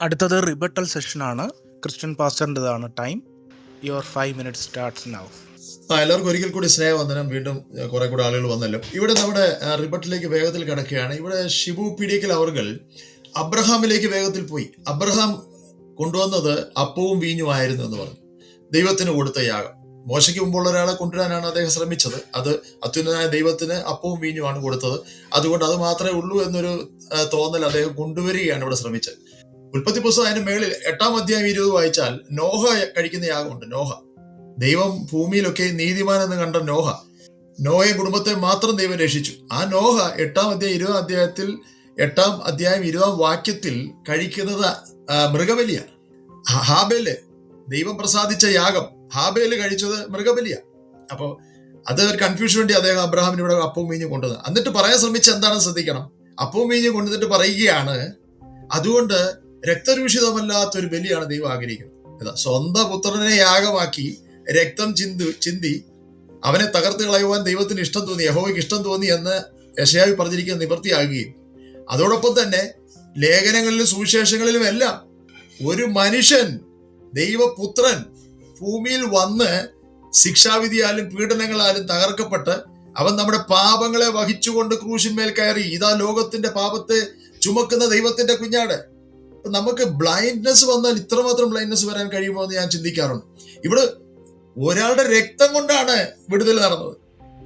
അടുത്തത് റിബട്ടൽ സെഷനാണ്. Christian പാസ്റ്ററിന്റെതാണ് time. Your five minute starts now ആ എല്ലാവർക്കും ഒരിക്കൽ കൂടി സ്നേഹവന്ദനം. വീണ്ടും കുറെ കൂടെ ആളുകൾ വന്നല്ലോ. ഇവിടെ നമ്മുടെ റിബട്ടിലേക്ക് വേഗത്തിൽ കിടക്കുകയാണ്. ഇവിടെ ഷിബു പിടിക്കൽ അവർകൾ അബ്രഹാമിലേക്ക് വേഗത്തിൽ പോയി. അബ്രഹാം കൊണ്ടുവന്നത് അപ്പവും വീഞ്ഞുമായിരുന്നു എന്ന് പറഞ്ഞു. ദൈവത്തിന് കൊടുത്ത യാഗം. മോശയ്ക്ക് മുമ്പുള്ള ഒരാളെ കൊണ്ടുവരാനാണ് അദ്ദേഹം ശ്രമിച്ചത്. അത് അത്യുന്നതനായ ദൈവത്തിന് അപ്പവും വീഞ്ഞുമാണ് കൊടുത്തത്. അതുകൊണ്ട് അത് മാത്രമേ ഉള്ളൂ എന്നൊരു തോന്നൽ അദ്ദേഹം കൊണ്ടുവരികയാണ് ഇവിടെ ശ്രമിച്ചത്. ഉൽപ്പത്തി പുസ്തകം അതിന്റെ മേളിൽ എട്ടാം അധ്യായം ഇരുപത് വായിച്ചാൽ നോഹ കഴിക്കുന്ന യാഗമുണ്ട്. നോഹ. ദൈവം ഭൂമിയിലൊക്കെ നീതിമാൻ എന്ന് കണ്ട നോഹ. നോഹയെ കുടുംബത്തെ മാത്രം ദൈവം രക്ഷിച്ചു. ആ നോഹ എട്ടാം അധ്യായം ഇരുപതാം അധ്യായത്തിൽ എട്ടാം അധ്യായം ഇരുപതാം വാക്യത്തിൽ കഴിക്കുന്നത് മൃഗബലിയ ഹാബേൽ ദൈവം പ്രസാദിച്ച യാഗം ഹാബേൽ കഴിച്ചത് മൃഗബലിയ അപ്പോൾ അത് ഒരു കൺഫ്യൂഷൻ വേണ്ടി അദ്ദേഹം അബ്രഹാമിന് ഇവിടെ അപ്പവും മീഞ്ഞും കൊണ്ടുവന്നത് എന്നിട്ട് പറയാൻ ശ്രമിച്ച എന്താണെന്ന് ശ്രദ്ധിക്കണം. അപ്പവും മീഞ്ഞും കൊണ്ടുവന്നിട്ട് പറയുകയാണ് അതുകൊണ്ട് രക്തരൂഷിതമല്ലാത്ത ഒരു ബലിയാണ് ദൈവം ആഗ്രഹിക്കുന്നത്. സ്വന്തം പുത്രനെ യാഗമാക്കി രക്തം ചിന്തു ചിന്തി അവനെ തകർത്ത് കളയുവാൻ ദൈവത്തിന് ഇഷ്ടം തോന്നി യഹോവയ്ക്ക് ഇഷ്ടം തോന്നി എന്ന് യശയാവി പറഞ്ഞിരിക്കുന്ന നിവൃത്തിയാകുകയും. അതോടൊപ്പം തന്നെ ലേഖനങ്ങളിലും സുവിശേഷങ്ങളിലും എല്ലാം ഒരു മനുഷ്യൻ ദൈവപുത്രൻ ഭൂമിയിൽ വന്ന് ശിക്ഷാവിധിയാലും പീഡനങ്ങളാലും തകർക്കപ്പെട്ട് അവൻ നമ്മുടെ പാപങ്ങളെ വഹിച്ചുകൊണ്ട് ക്രൂശിന്മേൽ കയറി. ഇതാ ലോകത്തിന്റെ പാപത്തെ ചുമക്കുന്ന ദൈവത്തിന്റെ കുഞ്ഞാട്. നമുക്ക് ബ്ലൈൻഡ്നെസ് വന്നാൽ ഇത്രമാത്രം ബ്ലൈൻഡ്നെസ് വരാൻ കഴിയുമോ എന്ന് ഞാൻ ചിന്തിക്കാറുണ്ട്. ഇവിടെ ഒരാളുടെ രക്തം കൊണ്ടാണ് വിടുതൽ നടന്നത്.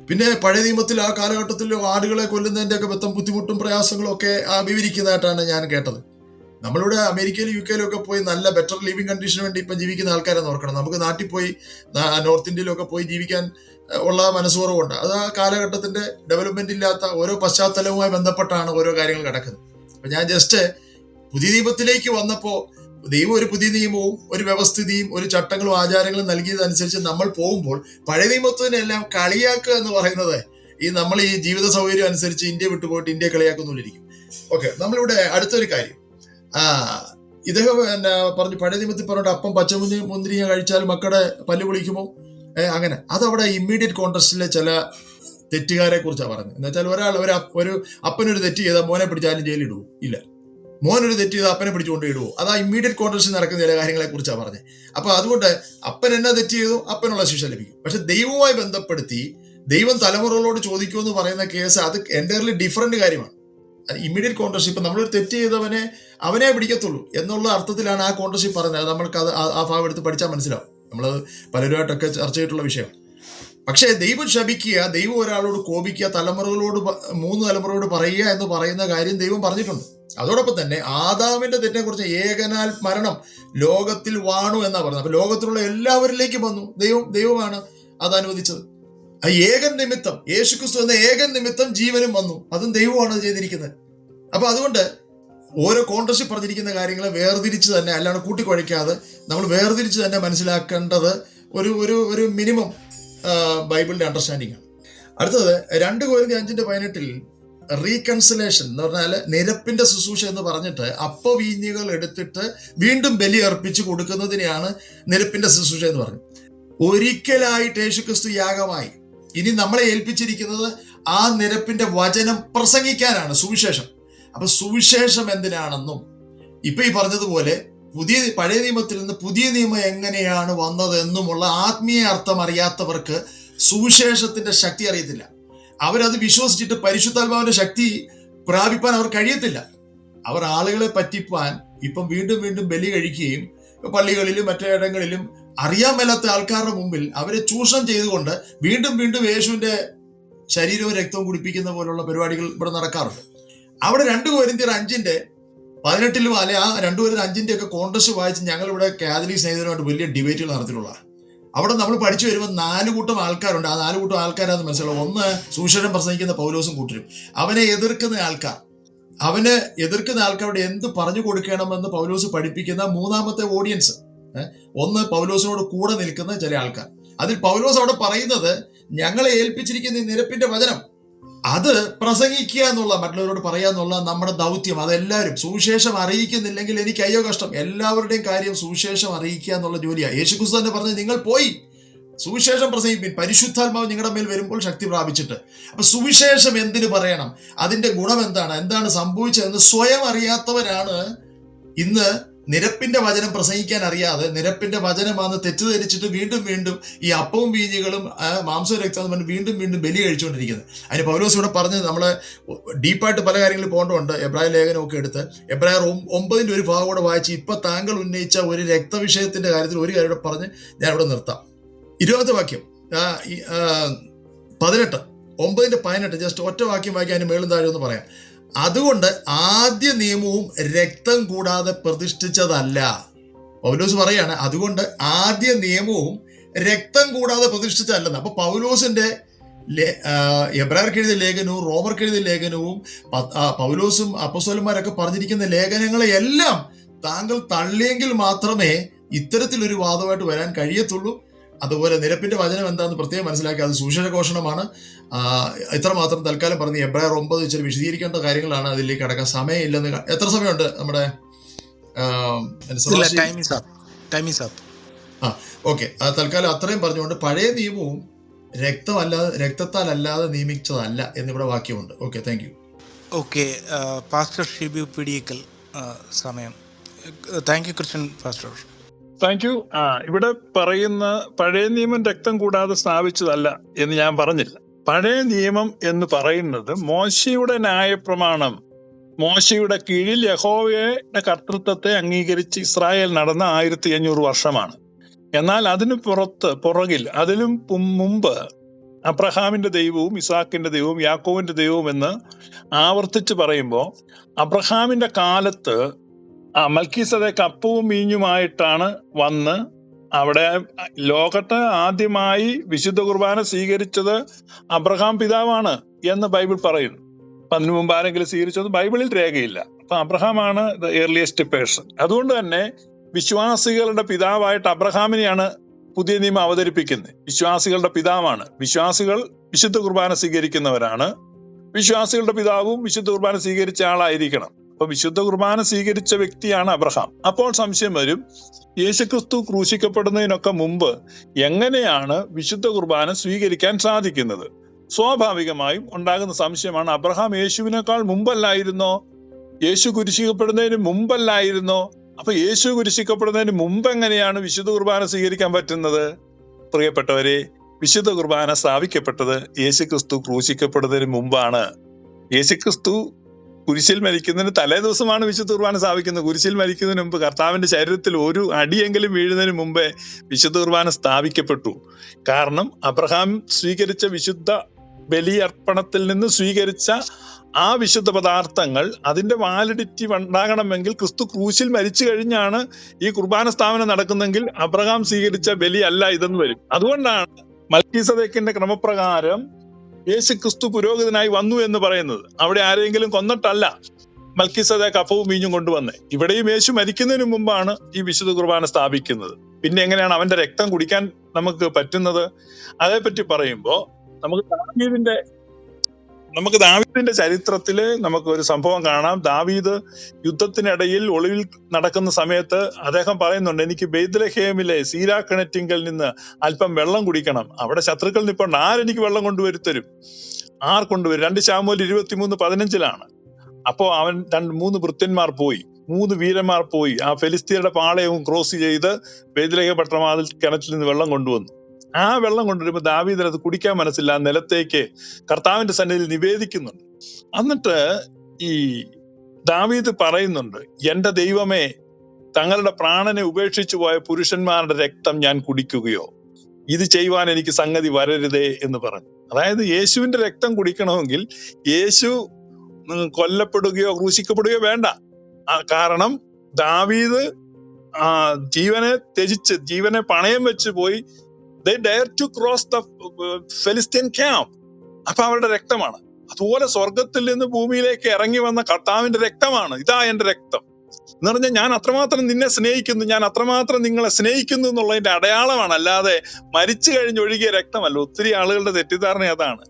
പിന്നെ പഴയ നിയമത്തിൽ ആ കാലഘട്ടത്തിൽ ആടുകളെ കൊല്ലുന്നതിന്റെ ഒക്കെ ബന്ധം ബുദ്ധിമുട്ടും പ്രയാസങ്ങളും ഒക്കെ ആ, വിവരിക്കുന്നതായിട്ടാണ് ഞാൻ കേട്ടത്. നമ്മളിവിടെ അമേരിക്കയിലും യു കെയിലും ഒക്കെ പോയി നല്ല ബെറ്റർ ലിവിങ് കണ്ടീഷന് വേണ്ടി ഇപ്പം ജീവിക്കുന്ന ആൾക്കാരെ നോക്കണം നമുക്ക് നാട്ടിൽ പോയി നോർത്ത് ഇന്ത്യയിലൊക്കെ പോയി ജീവിക്കാൻ ഉള്ള മനസ്സുറവുണ്ട്. അത് ആ കാലഘട്ടത്തിന്റെ ഡെവലപ്മെന്റ് ഇല്ലാത്ത ഓരോ പശ്ചാത്തലവുമായി ബന്ധപ്പെട്ടാണ് ഓരോ കാര്യങ്ങൾ കിടക്കുന്നത് അപ്പൊ ഞാൻ ജസ്റ്റ് പുതിയ നിയമത്തിലേക്ക് വന്നപ്പോ ദൈവം ഒരു പുതിയ നിയമവും ഒരു വ്യവസ്ഥിതിയും ഒരു ചട്ടങ്ങളും ആചാരങ്ങളും നൽകിയതനുസരിച്ച് നമ്മൾ പോകുമ്പോൾ പഴയ നിയമത്തിനെല്ലാം കളിയാക്കുക എന്ന് പറയുന്നത് ഈ നമ്മൾ ഈ ജീവിത സൗകര്യം അനുസരിച്ച് ഇന്ത്യ വിട്ടുപോയിട്ട് ഇന്ത്യ കളിയാക്കുന്നുള്ളിരിക്കും ഓക്കെ നമ്മളിവിടെ അടുത്തൊരു കാര്യം. ആ ഇദ്ദേഹം എന്നാ പറഞ്ഞു പഴയ നിയമത്തിൽ പറഞ്ഞിട്ട് അപ്പം പച്ചമുന്തി മുന്തിരി കഴിച്ചാൽ മക്കളുടെ പല്ല് വിളിക്കുമോ അങ്ങനെ. അതവിടെ ഇമ്മീഡിയറ്റ് കോൺട്രസ്റ്റിലെ ചില തെറ്റുകാരെ കുറിച്ചാണ് പറഞ്ഞത്. എന്ന് വെച്ചാൽ ഒരാൾ ഒരു ഒരു അപ്പനൊരു തെറ്റ് ചെയ്താൽ മോനെ പിടിച്ചാലും ജയിലിടുവോ ഇല്ല. മോനൊരു തെറ്റ് ചെയ്ത് അപ്പനെ പിടിച്ചുകൊണ്ട് ഇടുവോ? അത് ഇമ്മീഡിയറ്റ് കോൺട്രസ്റ്റ് നടക്കുന്ന ചില കാര്യങ്ങളെ കുറിച്ചാണ് പറഞ്ഞത് അപ്പൊ അതുകൊണ്ട് അപ്പൻ എന്നാ തെറ്റ് ചെയ്തു? അപ്പനുള്ള ശിക്ഷ ലഭിക്കും. പക്ഷെ ദൈവവുമായി ബന്ധപ്പെടുത്തി ദൈവം തലമുറകളോട് ചോദിക്കുമെന്ന് പറയുന്ന കേസ് അത് എന്റയർലി ഡിഫറെന്റ് കാര്യമാണ്. ഇമ്മീഡിയറ്റ് കോൺട്രഷിപ്പ് നമ്മളൊരു തെറ്റ് ചെയ്തവനെ അവനെ പിടിക്കത്തുള്ളൂ എന്നുള്ള അർത്ഥത്തിലാണ് ആ കോൺട്രസ്റ്റ് പറഞ്ഞത്. നമ്മൾക്ക് അത് ആ- ആ ഭാഗം എടുത്ത് പഠിച്ചാൽ മനസ്സിലാവും. നമ്മൾ പലരുമായിട്ടൊക്കെ ചർച്ച ചെയ്തിട്ടുള്ള വിഷയം. പക്ഷേ ദൈവം ശപിക്കുക ദൈവം ഒരാളോട് കോപിക്കുക തലമുറകളോട് മൂന്ന് തലമുറയോട് പറയുക എന്ന് പറയുന്ന കാര്യം ദൈവം പറഞ്ഞിട്ടുണ്ട്. അതോടൊപ്പം തന്നെ ആദാമിന്റെ തെറ്റിനെ കുറിച്ച് ഏകനാൽ മരണം ലോകത്തിൽ വാണു എന്നാ പറഞ്ഞത് അപ്പൊ ലോകത്തിലുള്ള എല്ലാവരിലേക്കും വന്നു. ദൈവം ദൈവമാണ് അത് അനുവദിച്ചത്. ആ ഏകൻ നിമിത്തം യേശുക്രിസ്തു എന്ന ഏകൻ നിമിത്തം ജീവനും വന്നു. അതും ദൈവമാണ് ചെയ്തിരിക്കുന്നത്. അപ്പൊ അതുകൊണ്ട് ഓരോ കോൺട്രസ്റ്റ് പറഞ്ഞിരിക്കുന്ന കാര്യങ്ങളെ വേർതിരിച്ച് തന്നെ അല്ലാണ്ട് കൂട്ടിക്കുഴയ്ക്കാതെ നമ്മൾ വേർതിരിച്ച് തന്നെ മനസ്സിലാക്കേണ്ടത് ഒരു ഒരു ഒരു മിനിമം ബൈബിളിന്റെ അണ്ടർസ്റ്റാൻഡിംഗ് ആണ്. അടുത്തത് രണ്ട് കോരിന്തി അഞ്ചിന്റെ പതിനെട്ടിൽ റീകൺസിലേഷൻ എന്ന് പറഞ്ഞാൽ നിരപ്പിന്റെ ശുശ്രൂഷ എന്ന് പറഞ്ഞിട്ട് അപ്പ വീഞ്ഞുകൾ എടുത്തിട്ട് വീണ്ടും ബലി അർപ്പിച്ച് കൊടുക്കുന്നതിനെയാണ് നിരപ്പിന്റെ ശുശ്രൂഷ എന്ന് പറഞ്ഞു ഒരിക്കലായിട്ട് യേശുക്രിസ്തു യാഗമായി. ഇനി നമ്മളെ ഏൽപ്പിച്ചിരിക്കുന്നത് ആ നിരപ്പിന്റെ വചനം പ്രസംഗിക്കാനാണ് സുവിശേഷം. അപ്പൊ സുവിശേഷം എന്തിനാണെന്നും ഇപ്പൊ ഈ പറഞ്ഞതുപോലെ പുതിയ പഴയ നിയമത്തിൽ നിന്ന് പുതിയ നിയമം എങ്ങനെയാണ് വന്നതെന്നുമുള്ള ആത്മീയ അർത്ഥം അറിയാത്തവർക്ക് സുവിശേഷത്തിന്റെ ശക്തി അറിയത്തില്ല. അവരത് വിശ്വസിച്ചിട്ട് പരിശുദ്ധാത്മാവിന്റെ ശക്തി പ്രാപിപ്പാൻ അവർ കഴിയത്തില്ല. അവർ ആളുകളെ പറ്റിപ്പാൻ ഇപ്പം വീണ്ടും വീണ്ടും ബലി കഴിക്കുകയും പള്ളികളിലും മറ്റിടങ്ങളിലും അറിയാൻ മേലാത്ത ആൾക്കാരുടെ മുമ്പിൽ അവരെ ചൂഷണം ചെയ്തുകൊണ്ട് വീണ്ടും വീണ്ടും യേശുവിന്റെ ശരീരവും രക്തവും കുടിപ്പിക്കുന്ന പോലുള്ള പരിപാടികൾ ഇവിടെ നടക്കാറുണ്ട്. അവിടെ രണ്ട് കോരിന്തിയർ അഞ്ചിന്റെ പതിനെട്ടിലും അല്ലെ ആ രണ്ടു കോരിന്തിയർ അഞ്ചിന്റെ ഒക്കെ കോൺഗ്രസ് വായിച്ച് ഞങ്ങൾ ഇവിടെ കാതലിക് സ്നേഹിതരുമായിട്ട് വലിയ ഡിബേറ്റുകൾ നടത്തിയിട്ടുള്ള അവിടെ നമ്മൾ പഠിച്ചു വരുമ്പോൾ നാല് കൂട്ടം ആൾക്കാരുണ്ട്. ആ നാല് കൂട്ടം ആൾക്കാരാന്ന് മനസ്സിലാവും ഒന്ന് സൂക്ഷരം പ്രസംഗിക്കുന്ന പൗലോസും കൂട്ടരും. അവനെ എതിർക്കുന്ന ആൾക്കാർ. അവന് എതിർക്കുന്ന ആൾക്കാരോട് എന്ത് പറഞ്ഞു കൊടുക്കണമെന്ന് പൗലോസ് പഠിപ്പിക്കുന്ന മൂന്നാമത്തെ ഓഡിയൻസ് ഒന്ന് പൗലോസിനോട് കൂടെ നിൽക്കുന്ന ചില ആൾക്കാർ. അതിൽ പൗലോസ് അവിടെ പറയുന്നത് ഞങ്ങളെ ഏൽപ്പിച്ചിരിക്കുന്ന നിരപ്പിന്റെ വചനം അത് പ്രസംഗിക്കുക എന്നുള്ള മറ്റുള്ളവരോട് പറയുക എന്നുള്ള നമ്മുടെ ദൗത്യം. അതെല്ലാവരും സുവിശേഷം അറിയിക്കുന്നില്ലെങ്കിൽ എനിക്ക് അയ്യോ കഷ്ടം. എല്ലാവരുടെയും കാര്യം സുവിശേഷം അറിയിക്കുക എന്നുള്ള ജോലിയാണ്. യേശുക്രിസ്തു തന്നെ പറഞ്ഞ് നിങ്ങൾ പോയി. സുവിശേഷം പ്രസംഗിപ്പിൻ പരിശുദ്ധാത്മാവ് നിങ്ങളുടെ മേൽ വരുമ്പോൾ ശക്തി പ്രാപിച്ചിട്ട്. അപ്പൊ സുവിശേഷം എന്തിനു പറയണം? അതിന്റെ ഗുണം എന്താണ്? എന്താണ് സംഭവിച്ചതെന്ന് സ്വയം അറിയാത്തവരാണ് ഇന്ന് നിരപ്പിന്റെ വചനം പ്രസംഗിക്കാൻ അറിയാതെ നിരപ്പിന്റെ വചനമാണെന്ന് തെറ്റിദ്ധരിച്ചിട്ട് വീണ്ടും വീണ്ടും ഈ അപ്പവും വീഞ്ഞുകളും മാംസവും രക്തം പറഞ്ഞ് വീണ്ടും വീണ്ടും ബലി കഴിച്ചുകൊണ്ടിരിക്കുന്നത്. അതിന് പൗലോസ് ഇവിടെ പറഞ്ഞത് നമ്മളെ ഡീപ്പായിട്ട് പല കാര്യങ്ങളിൽ പോകേണ്ടതുണ്ട്. എബ്രായ ലേഖനമൊക്കെ എടുത്ത് എബ്രായർ ഒമ്പതിന്റെ ഒരു ഭാഗം കൂടെ വായിച്ച് ഇപ്പൊ താങ്കൾ ഉന്നയിച്ച ഒരു രക്തവിഷയത്തിന്റെ കാര്യത്തിൽ ഒരു കാര്യം പറഞ്ഞ് ഞാൻ ഇവിടെ നിർത്താം. ഇരുപത്തെ വാക്യം പതിനെട്ട് ഒമ്പതിന്റെ പതിനെട്ട് ജസ്റ്റ് ഒറ്റ വാക്യം വായിക്കാൻ മേളും താഴെ ഒന്ന് പറയാം. അതുകൊണ്ട് ആദ്യ നിയമവും രക്തം കൂടാതെ പ്രതിഷ്ഠിച്ചതല്ല. പൗലോസ് പറയാണ് അതുകൊണ്ട് ആദ്യ നിയമവും രക്തം കൂടാതെ പ്രതിഷ്ഠിച്ചതല്ലെന്ന്. അപ്പൊ പൗലോസിന്റെ എബ്രാർക്ക് എഴുതിയ ലേഖനവും റോമർക്ക് എഴുതിയ ലേഖനവും പൗലോസും അപ്പസോലന്മാരൊക്കെ പറഞ്ഞിരിക്കുന്ന ലേഖനങ്ങളെ എല്ലാം താങ്കൾ തള്ളിയെങ്കിൽ മാത്രമേ ഇത്തരത്തിലൊരു വാദമായിട്ട് വരാൻ കഴിയത്തുള്ളൂ. അതുപോലെ നിരപ്പിന്റെ വചനം എന്താണെന്ന് പ്രത്യേകം മനസ്സിലാക്കി അത് ആ, ഇത്രമാത്രം തൽക്കാലം പറഞ്ഞ് എബ്രായർ ഒമ്പത് ഇച്ചിരി വിശദീകരിക്കേണ്ട കാര്യങ്ങളാണ് അതിലേക്ക് കടക്കാൻ. സമയമില്ലെന്ന് എത്ര സമയമുണ്ട് നമ്മുടെ ഈസ് ഓക്കെ. തൽക്കാലം അത്രയും പറഞ്ഞുകൊണ്ട് പഴയ നിയമവും രക്തമല്ലാതെ രക്തത്താൽ അല്ലാതെ നിയമിച്ചതല്ല എന്നിവിടെ വാക്യമുണ്ട്. Okay thank you okay pastor Shibu Pidiyikkal സമയം. Thank you Christian pastor thank you ആ ഇവിടെ പറയുന്ന പഴയ നിയമം രക്തം കൂടാതെ സ്ഥാപിച്ചതല്ല എന്ന് ഞാൻ പറഞ്ഞില്ല. പഴയ നിയമം എന്ന് പറയുന്നത് മോശയുടെ ന്യായപ്രമാണം. മോശയുടെ കീഴിൽ യഹോവയുടെ കർത്തൃത്വത്തെ അംഗീകരിച്ച് ഇസ്രായേൽ നടന്ന ആയിരത്തി അഞ്ഞൂറ് വർഷമാണ്. എന്നാൽ അതിന് പുറത്ത് പുറകിൽ അതിലും മുമ്പ് അബ്രഹാമിന്റെ ദൈവവും ഇസാക്കിന്റെ ദൈവവും യാക്കോവിന്റെ ദൈവവും എന്ന് ആവർത്തിച്ച് പറയുമ്പോൾ അബ്രഹാമിന്റെ കാലത്ത് ആ മൽക്കീസദേക്ക് അപ്പവും മീഞ്ഞുമായിട്ടാണ് വന്ന് അവിടെ ലോകത്ത് ആദ്യമായി വിശുദ്ധ കുർബാന സ്വീകരിച്ചത് അബ്രഹാം പിതാവാണ് എന്ന് ബൈബിൾ പറയുന്നു. അപ്പൊ അതിനു മുമ്പ് ആരെങ്കിലും സ്വീകരിച്ചത് ബൈബിളിൽ രേഖയില്ല. അപ്പൊ അബ്രഹാമാണ് ദ ഏർലിയസ്റ്റ് പേഴ്സൺ അതുകൊണ്ട് തന്നെ വിശ്വാസികളുടെ പിതാവായിട്ട് അബ്രഹാമിനെയാണ് പുതിയ നിയമം അവതരിപ്പിക്കുന്നത്. വിശ്വാസികളുടെ പിതാവാണ്. വിശ്വാസികൾ വിശുദ്ധ കുർബാന സ്വീകരിക്കുന്നവരാണ്. വിശ്വാസികളുടെ പിതാവും വിശുദ്ധ കുർബാന സ്വീകരിച്ച ആളായിരിക്കണം. അപ്പൊ വിശുദ്ധ കുർബാന സ്വീകരിച്ച വ്യക്തിയാണ് അബ്രഹാം. അപ്പോൾ സംശയം വരും യേശുക്രിസ്തു ക്രൂശിക്കപ്പെടുന്നതിനൊക്കെ മുമ്പ് എങ്ങനെയാണ് വിശുദ്ധ കുർബാന സ്വീകരിക്കാൻ സാധിക്കുന്നത്? സ്വാഭാവികമായും ഉണ്ടാകുന്ന സംശയമാണ് അബ്രഹാം യേശുവിനേക്കാൾ മുമ്പല്ലായിരുന്നോ? യേശു കുരിശിക്കപ്പെടുന്നതിന് മുമ്പല്ലായിരുന്നോ? അപ്പൊ യേശു കുരിശിക്കപ്പെടുന്നതിന് മുമ്പ് എങ്ങനെയാണ് വിശുദ്ധ കുർബാന സ്വീകരിക്കാൻ പറ്റുന്നത്? പ്രിയപ്പെട്ടവരെ വിശുദ്ധ കുർബാന സ്ഥാപിക്കപ്പെട്ടത് യേശുക്രിസ്തു ക്രൂശിക്കപ്പെടുന്നതിന് മുമ്പാണ്. യേശുക്രിസ്തു കുരിശിൽ മരിക്കുന്നതിന് തലേ ദിവസമാണ് വിശുദ്ധ കുർബാന സ്ഥാപിക്കുന്നത്. കുരിശിൽ മരിക്കുന്നതിന് മുമ്പ് കർത്താവിന്റെ ശരീരത്തിൽ ഒരു അടിയെങ്കിലും വീഴുന്നതിന് മുമ്പേ വിശുദ്ധ കുർബാന സ്ഥാപിക്കപ്പെട്ടു. കാരണം അബ്രഹാം സ്വീകരിച്ച വിശുദ്ധ ബലിയർപ്പണത്തിൽ നിന്ന് സ്വീകരിച്ച ആ വിശുദ്ധ പദാർത്ഥങ്ങൾ അതിന്റെ വാലിഡിറ്റി ഉണ്ടാകണമെങ്കിൽ ക്രിസ്തു ക്രൂശിൽ മരിച്ചു കഴിഞ്ഞാണ് ഈ കുർബാന സ്ഥാപനം നടക്കുന്നെങ്കിൽ അബ്രഹാം സ്വീകരിച്ച ബലി അല്ല ഇതെന്ന് വരും. അതുകൊണ്ടാണ് മൽക്കീസദേക്കിന്റെ ക്രമപ്രകാരം യേശു ക്രിസ്തു പുരോഹിതനായി വന്നു എന്ന് പറയുന്നത്. അവിടെ ആരെങ്കിലും കൊന്നിട്ടല്ല മൽക്കിസദേക്ക് കഫവും വീഞ്ഞും കൊണ്ടുവന്നേ. ഇവിടെയും യേശു മരിക്കുന്നതിന് മുമ്പാണ് ഈ വിശുദ്ധ കുർബാന സ്ഥാപിക്കുന്നത്. പിന്നെ എങ്ങനെയാണ് അവന്റെ രക്തം കുടിക്കാൻ നമുക്ക് പറ്റുന്നത്? അതേപ്പറ്റി പറയുമ്പോ നമുക്ക് ദാവീദിന്റെ നമുക്ക് ദാവീദിന്റെ ചരിത്രത്തിൽ നമുക്ക് ഒരു സംഭവം കാണാം. ദാവീദ് യുദ്ധത്തിനിടയിൽ ഒളിവിൽ നടക്കുന്ന സമയത്ത് അദ്ദേഹം പറയുന്നുണ്ട് എനിക്ക് ബെയ്ദ്ലഹേമിലെ സീരാ കിണറ്റിങ്കൽ നിന്ന് അല്പം വെള്ളം കുടിക്കണം. അവിടെ ശത്രുക്കൾ നിപ്പുണ്ട്. ആരെനിക്ക് വെള്ളം കൊണ്ടുവരുത്തരും? ആർ കൊണ്ടുവരും? രണ്ട് ശാമൂൽ ഇരുപത്തിമൂന്ന് പതിനഞ്ചിലാണ്. അപ്പോ അവൻ രണ്ട് മൂന്ന് വൃത്യന്മാർ പോയി. മൂന്ന് വീരന്മാർ പോയി. ആ ഫെലിസ്തീനയുടെ പാളയവും ക്രോസ് ചെയ്ത് ബെയ്ദ്ലഹേ പട്ടണവാതിൽ കിണറ്റിൽ നിന്ന് വെള്ളം കൊണ്ടുവന്നു. ആ വെള്ളം കൊണ്ടുവരുമ്പോൾ ദാവീദൻ അത് കുടിക്കാൻ മനസ്സില്ല. നിലത്തേക്ക് കർത്താവിന്റെ സന്നിധിയിൽ നിവേദിക്കുന്നുണ്ട്. എന്നിട്ട് ഈ ദാവീദ് പറയുന്നുണ്ട് എന്റെ ദൈവമേ തങ്ങളുടെ പ്രാണനെ ഉപേക്ഷിച്ചു പോയ പുരുഷന്മാരുടെ രക്തം ഞാൻ കുടിക്കുകയോ? ഇത് ചെയ്യുവാൻ എനിക്ക് സംഗതി വരരുതേ എന്ന് പറഞ്ഞു. അതായത് യേശുവിന്റെ രക്തം കുടിക്കണമെങ്കിൽ യേശു കൊല്ലപ്പെടുകയോ ക്രൂശിക്കപ്പെടുകയോ വേണ്ട. കാരണം ദാവീദ് ജീവനെ ത്യജിച്ച് ജീവനെ പണയം വെച്ച് പോയി they dare to cross the Philistine camp അപ്പൊ അവരുടെ രക്തമാണ്. അതുപോലെ സ്വർഗത്തിൽ നിന്ന് ഭൂമിയിലേക്ക് ഇറങ്ങി വന്ന കർത്താവിന്റെ രക്തമാണ്. ഇതാ എന്റെ രക്തം. എന്ന് പറഞ്ഞാൽ ഞാൻ അത്രമാത്രം നിന്നെ സ്നേഹിക്കുന്നു. ഞാൻ അത്രമാത്രം നിങ്ങളെ സ്നേഹിക്കുന്നു എന്നുള്ളതിന്റെ അടയാളമാണ്. അല്ലാതെ മരിച്ചു കഴിഞ്ഞൊഴുകിയ രക്തമല്ല. ഒത്തിരി ആളുകളുടെ തെറ്റിദ്ധാരണ അതാണ്.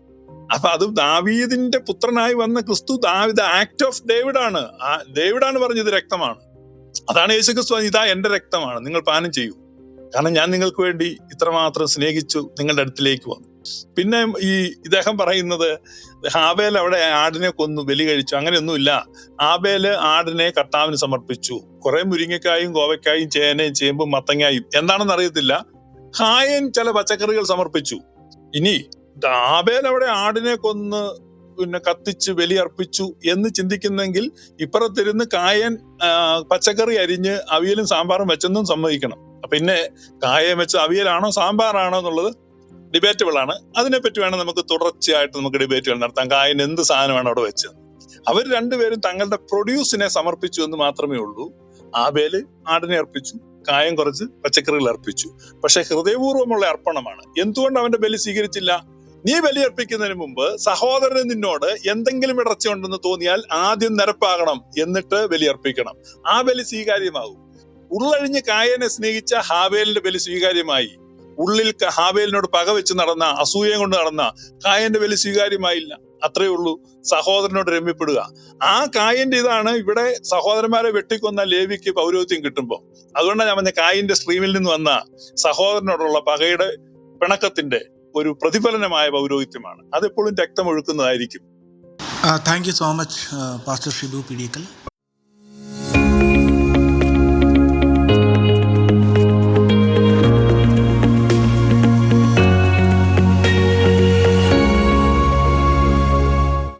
അപ്പൊ അത് ദാവീദിന്റെ പുത്രനായി വന്ന ക്രിസ്തു ദാവിദ് ആക്ട് ഓഫ് ഡേവിഡ് ആണ് ഡേവിഡാണ് പറഞ്ഞത് രക്തമാണ്. അതാണ് യേശു ക്രിസ്തു ഇതാ എന്റെ രക്തമാണ്. നിങ്ങൾ പാനം ചെയ്യൂ. കാരണം ഞാൻ നിങ്ങൾക്ക് വേണ്ടി ഇത്രമാത്രം സ്നേഹിച്ചു നിങ്ങളുടെ അടുത്തിലേക്ക് വന്നു. പിന്നെ ഈ ഇദ്ദേഹം പറയുന്നത് ആബേൽ അവിടെ ആടിനെ കൊന്നു ബലി കഴിച്ചു അങ്ങനെയൊന്നുമില്ല. ആബേൽ ആടിനെ കർത്താവിന് സമർപ്പിച്ചു. കുറെ മുരിങ്ങക്കായും കോവയ്ക്കായും ചേനയും ചേമ്പും മത്തങ്ങായും. എന്താണെന്ന് അറിയത്തില്ല. ഹായൻ ചില പച്ചക്കറികൾ സമർപ്പിച്ചു. ഇനി ആബേൽ അവിടെ ആടിനെ കൊന്ന് പിന്നെ കത്തിച്ച് ബലിയർപ്പിച്ചു എന്ന് ചിന്തിക്കുന്നെങ്കിൽ ഇപ്പുറത്തിരുന്ന് കായൻ പച്ചക്കറി അരിഞ്ഞ് അവിയലും സാമ്പാറും വെച്ചെന്നും സമ്മതിക്കണം. പിന്നെ കായം വെച്ച അവിയലാണോ സാമ്പാറാണോ എന്നുള്ളത് ഡിബേറ്റബിൾ ആണ്. അതിനെപ്പറ്റി വേണം നമുക്ക് തുടർച്ചയായിട്ട് നമുക്ക് ഡിബേറ്റുകൾ നടത്താം കായൻ എന്ത് സാധനമാണ് അവിടെ വെച്ചത്? അവർ രണ്ടുപേരും തങ്ങളുടെ പ്രൊഡ്യൂസിനെ സമർപ്പിച്ചു എന്ന് മാത്രമേ ഉള്ളൂ. ആബേൽ ആടിനെ അർപ്പിച്ചു കായം കുറച്ച് പച്ചക്കറികൾ അർപ്പിച്ചു. പക്ഷെ ഹൃദയപൂർവമുള്ള അർപ്പണമാണ്. എന്തുകൊണ്ട് അവന്റെ ബലി സ്വീകരിച്ചില്ല? നീ ബലിയർപ്പിക്കുന്നതിന് മുമ്പ് സഹോദരന് നിന്നോട് എന്തെങ്കിലും ഇടർച്ച ഉണ്ടെന്ന് തോന്നിയാൽ ആദ്യം നിരപ്പാകണം എന്നിട്ട് ബലിയർപ്പിക്കണം ആ ബലി സ്വീകാര്യമാകും. ഉള്ളഴിഞ്ഞ് കായനെ സ്നേഹിച്ച ഹാവേലിന്റെ ബലി സ്വീകാര്യമായി. ഉള്ളിൽ ഹാവേലിനോട് പക പകവെച്ച് നടന്ന അസൂയം കൊണ്ട് നടന്ന കായന്റെ ബലി സ്വീകാര്യമായില്ല. അത്രേ ഉള്ളൂ സഹോദരനോട് രമ്യപ്പെടുക. ആ കായന്റെ ഇതാണ് ഇവിടെ സഹോദരന്മാരെ വെട്ടിക്കൊന്ന ലേവിക്ക് പൗരോഹിത്യം കിട്ടുമ്പോൾ അതുകൊണ്ടാണ് ഞാൻ പറഞ്ഞ കായന്റെ സ്ട്രീമിൽ നിന്ന് വന്ന സഹോദരനോടുള്ള പകയുടെ പിണക്കത്തിന്റെ ഒരു പ്രതിഫലനമായ പൗരോഹിത്യമാണ്. അതെപ്പോഴും രക്തമൊഴുക്കുന്നതായിരിക്കും. Thank you so much pastor Shibu Pidikkal